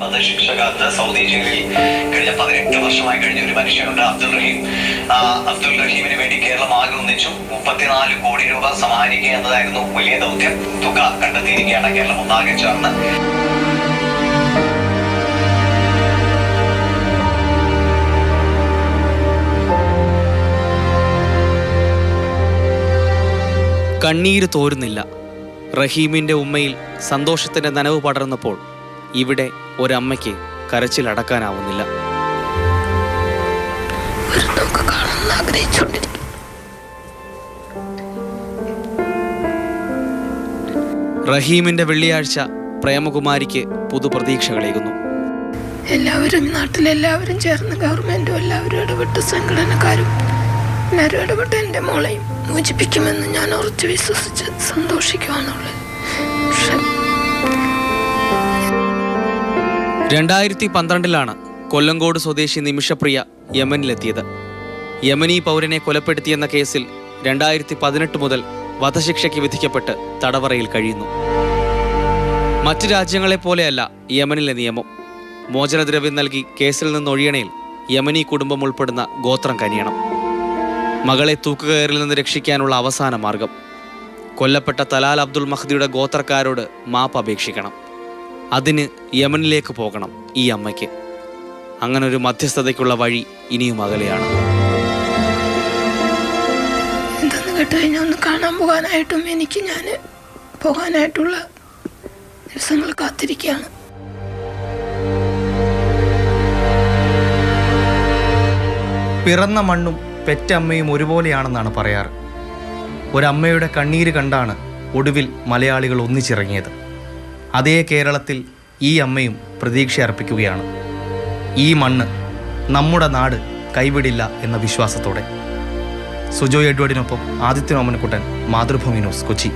വധശിക്ഷ കാത്ത് സൗദി ജയിലിൽ കഴിഞ്ഞ പതിനെട്ട് വർഷമായി കഴിഞ്ഞ ഒരു മനുഷ്യനുണ്ട് അബ്ദുൾ റഹീം. അബ്ദുൾ റഹീമിന് വേണ്ടി കേരളം ആകെ ഒന്നിച്ചു മുപ്പത്തിനാല് കോടി രൂപ സമാഹരിക്കുക എന്നതായിരുന്നു വലിയ ദൗത്യം. തുക കണ്ടെത്തിയിരിക്കുകയാണ് കേരളം ഒന്നാകെ ചേർന്ന്. കണ്ണീര് തോരുന്നില്ല. റഹീമിന്റെ ഉമ്മയിൽ സന്തോഷത്തിന്റെ നനവ് പടർന്നപ്പോൾ ഇവിടെ ഒരമ്മയ്ക്ക് കരച്ചിലടക്കാനാവുന്നില്ല റഹീമിന്റെ വെള്ളിയാഴ്ച പ്രേമകുമാരിക്ക് പുതുപ്രതീക്ഷകളേകുന്നു. എല്ലാവരും നാട്ടിലെല്ലാവരും ചേർന്ന് ഗവൺമെന്റും എല്ലാവരും ഇടപെട്ട് സംഘടനക്കാരും എല്ലാവരും ഇടപെട്ട് എന്റെ മോളെയും മോചിപ്പിക്കുമെന്ന് ഞാൻ ഉറച്ചു വിശ്വസിച്ച് സന്തോഷിക്കുവാന്നുള്ളത് പക്ഷെ രണ്ടായിരത്തി പന്ത്രണ്ടിലാണ് കൊല്ലങ്കോട് സ്വദേശി നിമിഷപ്രിയ യമനിലെത്തിയത്. യമനി പൗരനെ കൊലപ്പെടുത്തിയെന്ന കേസിൽ രണ്ടായിരത്തി പതിനെട്ട് മുതൽ വധശിക്ഷയ്ക്ക് വിധിക്കപ്പെട്ട് തടവറയിൽ കഴിയുന്നു. മറ്റ് രാജ്യങ്ങളെ പോലെയല്ല യമനിലെ നിയമം. മോചനദ്രവ്യം നൽകി കേസിൽ നിന്നൊഴിയണയിൽ യമനി കുടുംബം ഉൾപ്പെടുന്ന ഗോത്രം കനിയണം. മകളെ തൂക്കുകയറിൽ നിന്ന് രക്ഷിക്കാനുള്ള അവസാന മാർഗം. കൊല്ലപ്പെട്ട തലാൽ അബ്ദുൾ മഹ്ദിയുടെ ഗോത്രക്കാരോട് മാപ്പ് അപേക്ഷിക്കണം. അതിന് യമനിലേക്ക് പോകണം ഈ അമ്മയ്ക്ക്. അങ്ങനെ ഒരു മധ്യസ്ഥതയ്ക്കുള്ള വഴി ഇനിയും അകലെയാണ്. എന്തെന്ന് കേട്ട് കഴിഞ്ഞാൽ ഒന്ന് കാണാൻ പോകാനായിട്ടും എനിക്ക് ഞാൻ പോകാനായിട്ടുള്ള ദിവസങ്ങൾ കാത്തിരിക്കുകയാണ്. പിറന്ന മണ്ണും പെറ്റമ്മയും ഒരുപോലെയാണെന്നാണ് പറയാറ്. ഒരമ്മയുടെ കണ്ണീര് കണ്ടാണ് ഒടുവിൽ മലയാളികൾ ഒന്നിച്ചിറങ്ങിയത്. അതേ കേരളത്തിൽ ഈ അമ്മയും പ്രതീക്ഷ അർപ്പിക്കുകയാണ്. ഈ മണ്ണ് നമ്മുടെ നാട് കൈവിടില്ല എന്ന വിശ്വാസത്തോടെ. സുജോ എഡ്വേർഡിനൊപ്പം ആദിത്യ ഓമനക്കുട്ടൻ മാതൃഭൂമി ന്യൂസ് കൊച്ചി.